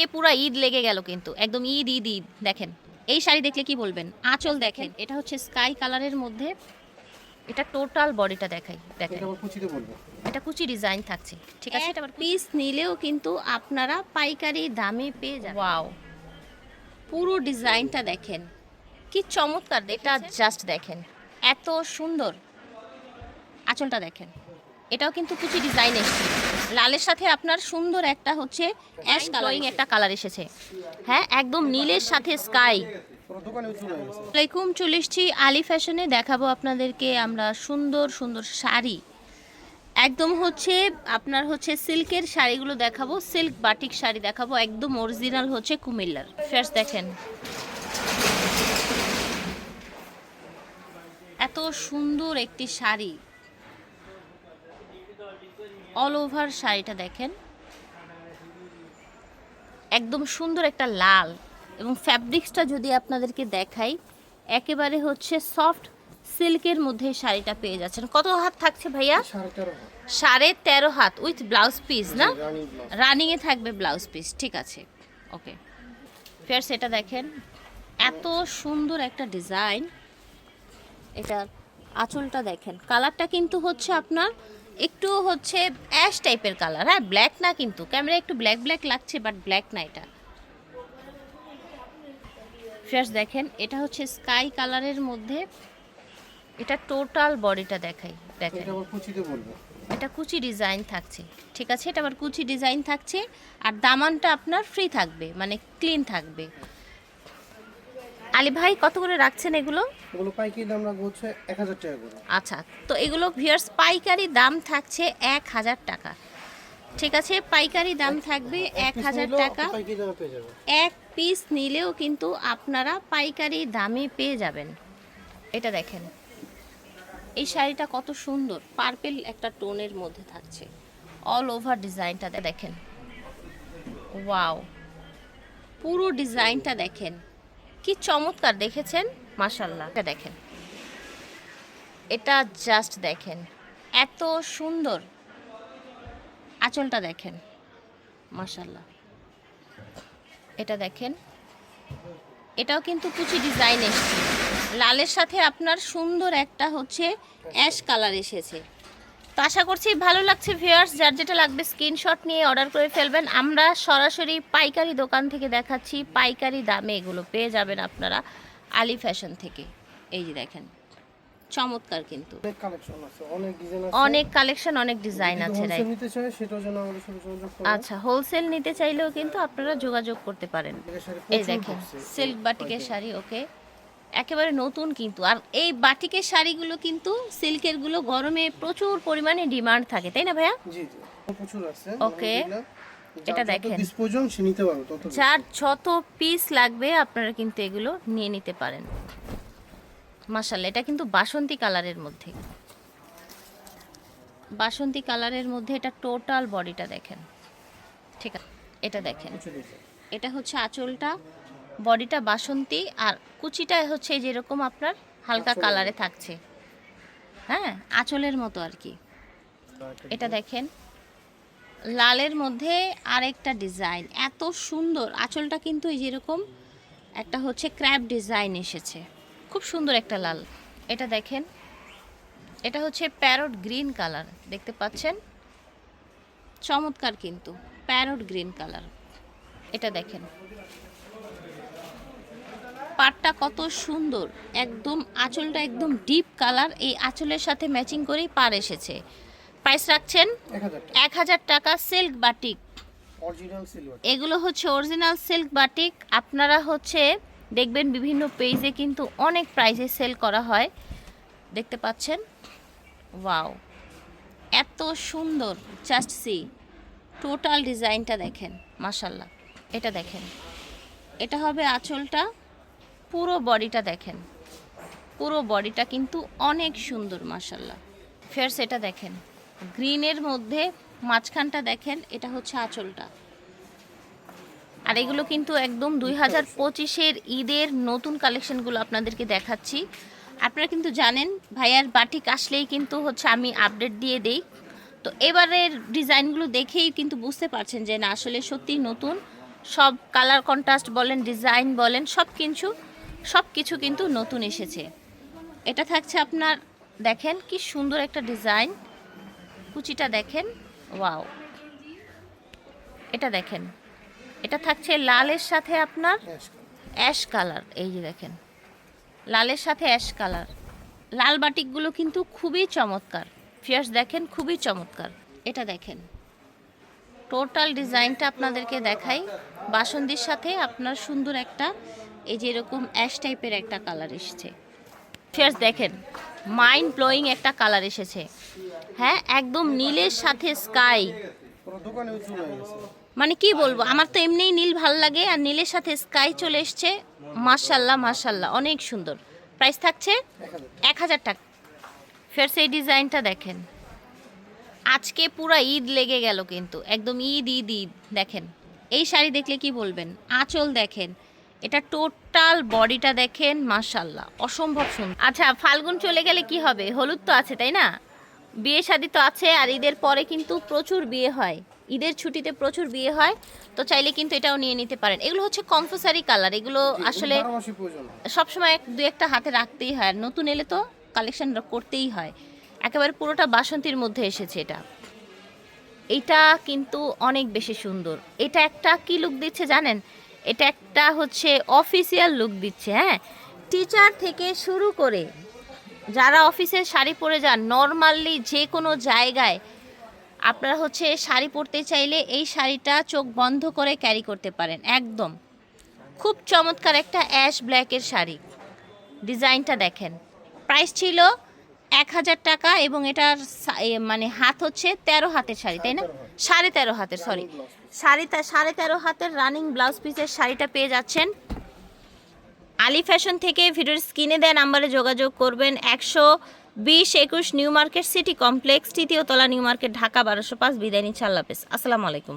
আজকে পুরা ঈদ লেগে গেল কিন্তু। একদম ঈদ ঈদ ঈদ। দেখেন এই শাড়ি দেখলে কি বলবেন? আঁচল দেখেন এটা হচ্ছে স্কাই কালারের মধ্যে এটা টোটাল বডিটা দেখাই দেখেন। এটা বলব। এটা কুচি ডিজাইন থাকছে ঠিক আছে? এটা পিস নিলেও কিন্তু আপনারা পাইকারি দামে পেয়ে যাবেন। ওয়াও। পুরো ডিজাইনটা দেখেন। কি চমৎকার এটা জাস্ট দেখেন। এত সুন্দর। আঁচলটা দেখেন। এটাও কিন্তু কুচি ডিজাইন এসেছে। লালের সাথে আপনার সুন্দর একটা হচ্ছে অ্যাশ কালারিং একটা কালার এসেছে। হ্যাঁ একদম নীলের সাথে স্কাই। আসসালামাইকুম চলে এসেছি আলি ফ্যাশনে। দেখাবো আপনাদেরকে আমরা সুন্দর সুন্দর শাড়ি। একদম হচ্ছে, আপনার হচ্ছে সিল্কের শাড়িগুলো দেখাবো, সিল্ক বাটিক শাড়ি দেখাবো, একদম অরিজিনাল হচ্ছে কুমিল্লার। ফার্স্ট দেখেন। এত সুন্দর একটি শাড়ি। অল ওভার শাড়িটা দেখেন। একদম সুন্দর একটা লাল এবং ফ্যাব্রিক্সটা যদি আপনাদেরকে দেখাই, একেবারে হচ্ছে সফট সিল্কের মধ্যে শাড়িটা পেয়ে যাচ্ছেন। কত হাত থাকছে ভাইয়া? সাড়ে তেরো হাত। উইথ ব্লাউজ পিস না? রানিংয়ে থাকবে ব্লাউজ পিস ঠিক আছে। ওকে ফের সেটা দেখেন, এত সুন্দর একটা ডিজাইন এটা আঁচলটা দেখেন। কালারটা কিন্তু হচ্ছে আপনার একটু হচ্ছে অ্যাশ টাইপের কালার হ্যাঁ? ব্ল্যাক না কিন্তু। ক্যামেরা একটু ব্ল্যাক ব্ল্যাক লাগছে বাট ব্ল্যাক না এটা। ফ্রেশ দেখেন এটা হচ্ছে স্কাই কালারের মধ্যে এটা টোটাল বডিটা দেখাই দেখেন। এটা কুচি ডিজাইন থাকছে ঠিক আছে? এটা আবার কুচি ডিজাইন থাকছে আর দামানটা আপনার ফ্রি থাকবে মানে ক্লিন থাকবে। আলী ভাই কত করে রাখছেন এগুলো? ওগুলো পাইকারি দাম রাখব হচ্ছে এক হাজার টাকা করে। আচ্ছা তো এগুলো ভিয়ার্স পাইকারি দাম থাকছে এক হাজার টাকা। ঠিক আছে পাইকারি দাম থাকবে এক হাজার টাকা। এক পিস নিলেও কিন্তু আপনারা পাইকারি দামে পেয়ে যাবেন। এটা দেখেন এই শাড়িটা কত সুন্দর পার্পেল একটা টোনের মধ্যে থাকছে। অল ওভার ডিজাইনটা দেখেন। ওয়াও পুরো ডিজাইনটা দেখেন। কি চমৎকার দেখেছেন? মাশাল্লাহ এটা দেখেন। এটা জাস্ট দেখেন। এত সুন্দর। আঁচলটা দেখেন। মাশাল্লাহ এটা দেখেন। এটাও কিন্তু কুচি ডিজাইন এসেছে। লালের সাথে আপনার সুন্দর একটা হচ্ছে অ্যাশ কালার এসেছে। তো আশা করছি ভালো লাগছে ভিউয়ার্স যার যেটা লাগবে স্ক্রিনশট নিয়ে অর্ডার করে ফেলবেন। আমরা সরাসরি পাইকারি দোকান থেকে দেখাচ্ছি পাইকারি দামে এগুলো পেয়ে যাবেন আপনারা আলি ফ্যাশন থেকে। এই যে দেখেন চমৎকার কিন্তু। অনেক কালেকশন আছে অনেক ডিজাইন আছে। অনেক কালেকশন অনেক ডিজাইন আছে রাইট নিতে চায় সেটার জন্য আমাদের সাথে যোগাযোগ করুন আচ্ছা হোলসেল নিতে চাইলেও কিন্তু আপনারা যোগাযোগ করতে পারেন। এই দেখেন সিল্ক বাটিকের শাড়ি ওকে একেবারে নতুন কিন্তু। আর এই বাটিকের শাড়িগুলো কিন্তু সিল্কেরগুলো গরমে প্রচুর পরিমাণে ডিমান্ড থাকে তাই না ভাইয়া? জি জি। প্রচুর আছে. আলহামদুলিল্লাহ। এটা দেখেন। সে নিতে পারবে তত। যার যত পিস লাগবে আপনারা কিন্তু এগুলো নিয়ে নিতে পারেন। মাসাল্লাহ এটা কিন্তু বাসন্তী কালারের মধ্যে। বাসন্তী কালারের মধ্যে এটা টোটাল বডিটা দেখেন। ঠিক আছে এটা দেখেন। এটা হচ্ছে আঁচলটা। বডিটা বাসন্তী আর কুচিটা হচ্ছে যেরকম আপনার হালকা কালারে থাকছে। হ্যাঁ আঁচলের মতো আর কি। এটা দেখেন। লালের মধ্যে আরেকটা ডিজাইন। এত সুন্দর। আঁচলটা কিন্তু এই যেরকম একটা হচ্ছে ক্র্যাপ ডিজাইন এসেছে। খুব সুন্দর একটা লাল। এটা দেখেন। এটা হচ্ছে প্যারট গ্রিন কালার। দেখতে পাচ্ছেন? চমৎকার কিন্তু। Parrot green colour. এটা দেখেন। পাটটা কত সুন্দর। একদম আঁচলটা একদম ডিপ কালার এই আঁচলের সাথে ম্যাচিং করেই পার এসেছে। প্রাইস রাখছেন এক হাজার টাকা। সিল্ক বাটিক এগুলো হচ্ছে অরিজিনাল সিল্ক বাটিক আপনারা হচ্ছে দেখবেন বিভিন্ন পেজে কিন্তু অনেক প্রাইসে সেল করা হয়। দেখতে পাচ্ছেন? ওয়াও এত সুন্দর। জাস্ট সি টোটাল ডিজাইনটা দেখেন মাশাল্লাহ এটা দেখেন। এটা হবে আঁচলটা। পুরো বডিটা দেখেন। পুরো বডিটা কিন্তু অনেক সুন্দর মাশাল্লাহ ফের সেটা দেখেন। গ্রিনের মধ্যে মাঝখানটা দেখেন, এটা হচ্ছে আঁচলটা। আর এগুলো কিন্তু একদম দুই হাজার পঁচিশের ঈদের নতুন কালেকশনগুলো আপনাদেরকে দেখাচ্ছি। আপনারা কিন্তু জানেন, ভাইয়ার বাটিক আসলেই কিন্তু হচ্ছে আমি আপডেট দিয়ে দেই। তো এবারের ডিজাইনগুলো দেখেই কিন্তু বুঝতে পারছেন যে না, আসলে সত্যিই নতুন। সব কালার কন্ট্রাস্ট বলেন, ডিজাইন বলেন, সব কিছু সব কিছু কিন্তু নতুন এসেছে। এটা থাকছে আপনার দেখেন কি সুন্দর একটা ডিজাইন। কুচিটা দেখেন ওয়াও। এটা দেখেন এটা থাকছে লালের সাথে আপনার অ্যাশ কালার। এই যে দেখেন। লালের সাথে অ্যাশ কালার। লাল বাটিকগুলো কিন্তু খুবই চমৎকার। ফিয়ার্স দেখেন খুবই চমৎকার। এটা দেখেন। টোটাল ডিজাইনটা আপনাদেরকে দেখাই। বাসন্তীর সাথে আপনার সুন্দর একটা এই যে এরকম অ্যাশ টাইপের একটা কালার এসেছে। ফিয়ার্স দেখেন মাইন্ড ব্লোয়িং একটা কালার এসেছে। হ্যাঁ একদম নীলের সাথে স্কাই মানে কি বলব, আমার তো এমনিই নীল ভালো লাগে আর নীলের সাথে স্কাই চলে এসছে। মার্শাল্লাহ মার্শাল্লাহ অনেক সুন্দর। প্রাইস থাকছে এক হাজার টাকা। ফের সেই ডিজাইনটা দেখেন। আজকে পুরো ঈদ লেগে গেল কিন্তু, একদম ঈদ ঈদ ঈদ। দেখেন, এই শাড়ি দেখলে কি বলবেন? আঁচল দেখেন এটা টোটাল বডিটা দেখেন মার্শাল্লাহ অসম্ভব সুন্দর। আচ্ছা ফাল্গুন চলে গেলে কি হবে? হলুদ তো আছে তাই না? বিয়ে শাদি তো আছে আর ঈদের পরে কিন্তু প্রচুর বিয়ে হয়। ঈদের ছুটিতে প্রচুর বিয়ে হয় তো চাইলে কিন্তু এটাও নিয়ে নিতে পারেন। এগুলো হচ্ছে কম্পোসারি কালার এগুলো আসলে। সবসময় এক দু একটা হাতে রাখতেই হয় আর নতুন এলে তো কালেকশন করতেই হয়। একেবারে পুরোটা বাসন্তীর মধ্যে এসেছে এটা। এটা কিন্তু অনেক বেশি সুন্দর। এটা একটা কি লুক দিচ্ছে জানেন? এটা একটা হচ্ছে অফিসিয়াল লুক দিচ্ছে হ্যাঁ? টিচার থেকে শুরু করে যারা অফিসে শাড়ি পরে যান নর্মালি যে কোনো জায়গায় আপনারা হচ্ছে শাড়ি পরতে চাইলে এই শাড়িটা চোখ বন্ধ করে ক্যারি করতে পারেন, একদম। খুব চমৎকার একটা অ্যাশ ব্ল্যাকের শাড়ি। ডিজাইনটা দেখেন। প্রাইস ছিল এক হাজার টাকা এবং এটার মানে হাত হচ্ছে তেরো হাতের শাড়ি তাই না? সাড়ে তেরো হাতের। সরি সাড়ে সাড়ে তেরো হাতের রানিং ব্লাউজ পিসের শাড়িটা পেয়ে যাচ্ছেন। আলি ফ্যাশন থেকে ভিডিওর স্ক্রিনে দেওয়া নাম্বারে যোগাযোগ করবেন একশো বিশ একুশ নিউ মার্কেট সিটি কমপ্লেক্স তৃতীয় তলা নিউ মার্কেট ঢাকা বারোশো পাঁচ বিদায় নিচ্ছে আল্লাহ হাফেজ। আসসালামু আলাইকুম।